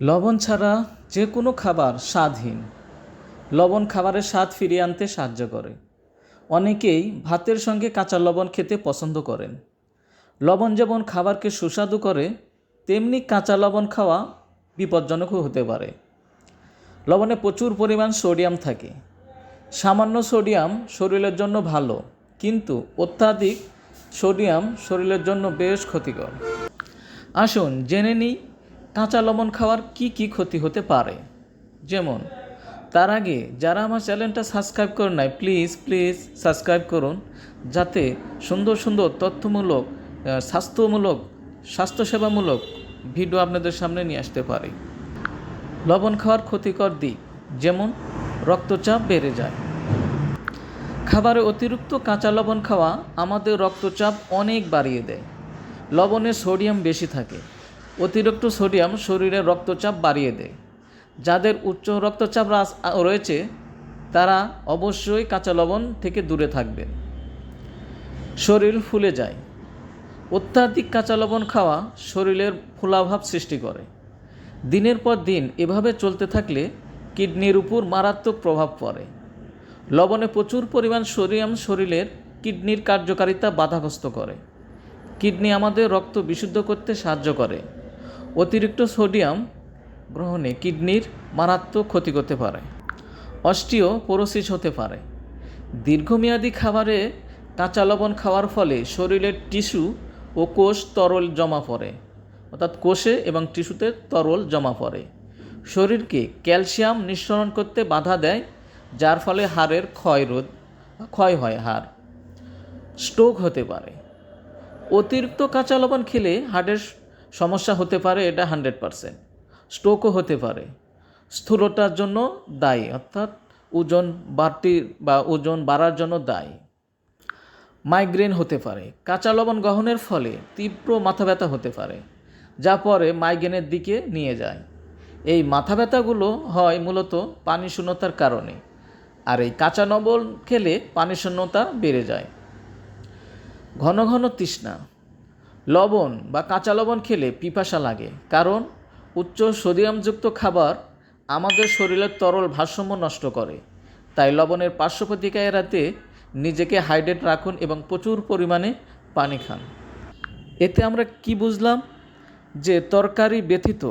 লবণ ছাড়া যে কোনো খাবার স্বাদহীন লবণ খাবারের স্বাদ ফিরিয়ে আনতে সাহায্য করে। অনেকেই ভাতের সঙ্গে কাঁচা লবণ খেতে পছন্দ করেন। লবণ যেমন খাবারকে সুস্বাদু করে, তেমনি কাঁচা লবণ খাওয়া বিপজ্জনকও হতে পারে। লবণে প্রচুর পরিমাণ সোডিয়াম থাকে। সামান্য সোডিয়াম শরীরের জন্য ভালো, কিন্তু অত্যাধিক সোডিয়াম শরীরের জন্য বেশ ক্ষতিকর। আসুন জেনে নিই কাঁচা লবণ খাওয়ার কি কি ক্ষতি হতে পারে? যেমন, তার আগে যারা আমার চ্যানেলটা সাবস্ক্রাইব করে নাই, প্লিজ প্লিজ সাবস্ক্রাইব করুন, যাতে সুন্দর সুন্দর তথ্যমূলক স্বাস্থ্যমূলক, স্বাস্থ্যসেবামূলক ভিডিও আপনাদের সামনে নিয়ে আসতে পারি। লবণ খাওয়ার ক্ষতিকর দিক, যেমন, রক্তচাপ বেড়ে যায়। খাবারে অতিরিক্ত কাঁচা লবণ খাওয়া আমাদের রক্তচাপ অনেক বাড়িয়ে দেয়। লবণে সোডিয়াম বেশি থাকে। অতিরিক্ত সোডিয়াম শরীরে রক্তচাপ বাড়িয়ে দেয়। যাদের উচ্চ রক্তচাপ রয়েছে, তারা অবশ্যই কাঁচা লবণ থেকে দূরে থাকবেন শরীর ফুলে যায়। অত্যাধিক কাঁচা লবণ খাওয়া শরীরের ফুলাভাব সৃষ্টি করে। দিনের পর দিন এভাবে চলতে থাকলে কিডনির উপর মারাত্মক প্রভাব পড়ে। লবণে প্রচুর পরিমাণ সোডিয়াম শরীরের কিডনির কার্যকারিতা বাধাগ্রস্ত করে। কিডনি আমাদের রক্ত বিশুদ্ধ করতে সাহায্য করে। অতিরিক্ত সোডিয়াম গ্রহণে কিডনির মারাত্মক ক্ষতি করতে পারে, অস্টিও পোরোসিস হতে পারে। দীর্ঘমেয়াদী খাবারে কাঁচা লবণ খাওয়ার ফলে শরীরের টিস্যু ও কোষ তরল জমা পড়ে, অর্থাৎ কোষে এবং টিস্যুতে তরল জমা পড়ে। শরীরকে ক্যালসিয়াম নিঃসরণ করতে বাধা দেয়, যার ফলে হাড়ের ক্ষয় রোধ, ক্ষয় হয় হাড়। স্ট্রোক হতে পারে। অতিরিক্ত কাঁচা লবণ খেলে হার্টের সমস্যা হতে পারে, এটা হান্ড্রেড পারসেন্ট। স্ট্রোকও হতে পারে। স্থূলতার জন্য দায়ী, অর্থাৎ ওজন বাড়তি বা ওজন বাড়ার জন্য দায়ী। মাইগ্রেন হতে পারে, কাঁচা লবণ গ্রহণের ফলে তীব্র মাথা ব্যথা হতে পারে, যা পরে মাইগ্রেনের দিকে নিয়ে যায়। এই মাথা ব্যথাগুলো হয় মূলত পানি শূন্যতার কারণে, আর এই কাঁচা লবণ খেলে পানি শূন্যতা বেড়ে যায়। ঘন ঘন তৃষ্ণা লবণ বা কাঁচা লবণ খেলে পিপাসা লাগে, কারণ উচ্চ সোডিয়ামযুক্ত খাবার আমাদের শরীরের তরল ভারসাম্য নষ্ট করে। তাই লবণের পার্শ্ব প্রতিক্রিয়া এড়াতে নিজেকে হাইড্রেট রাখুন এবং প্রচুর পরিমাণে পানি খান। এতে আমরা কি বুঝলাম? যে তরকারি ব্যতীত